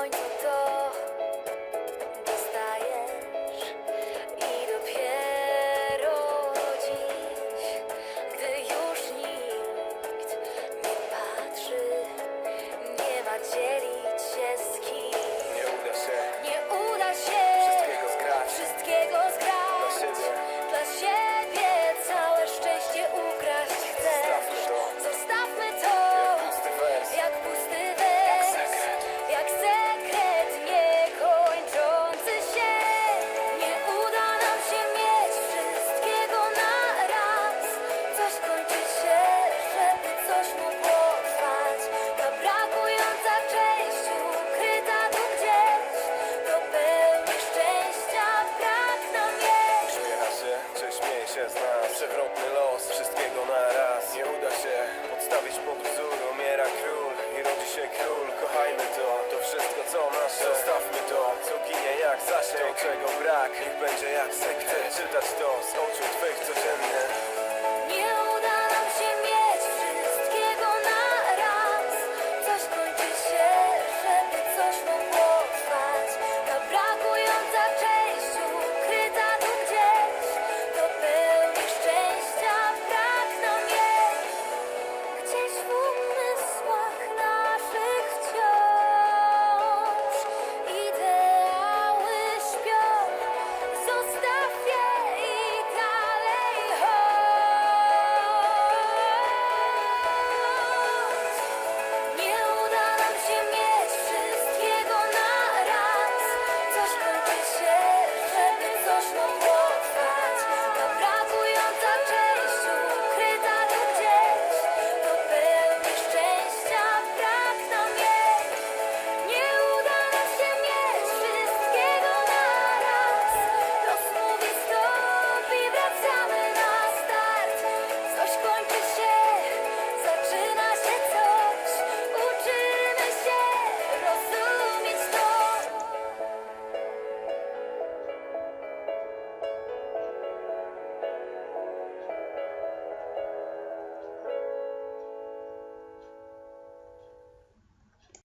on you go. Pod wzór Umiera król i rodzi się król. Kochajmy to, to wszystko co nasze Zostawmy to, co ginie jak zasięg. Czego brak, niech będzie jak sekret. Czytać to z oczu twych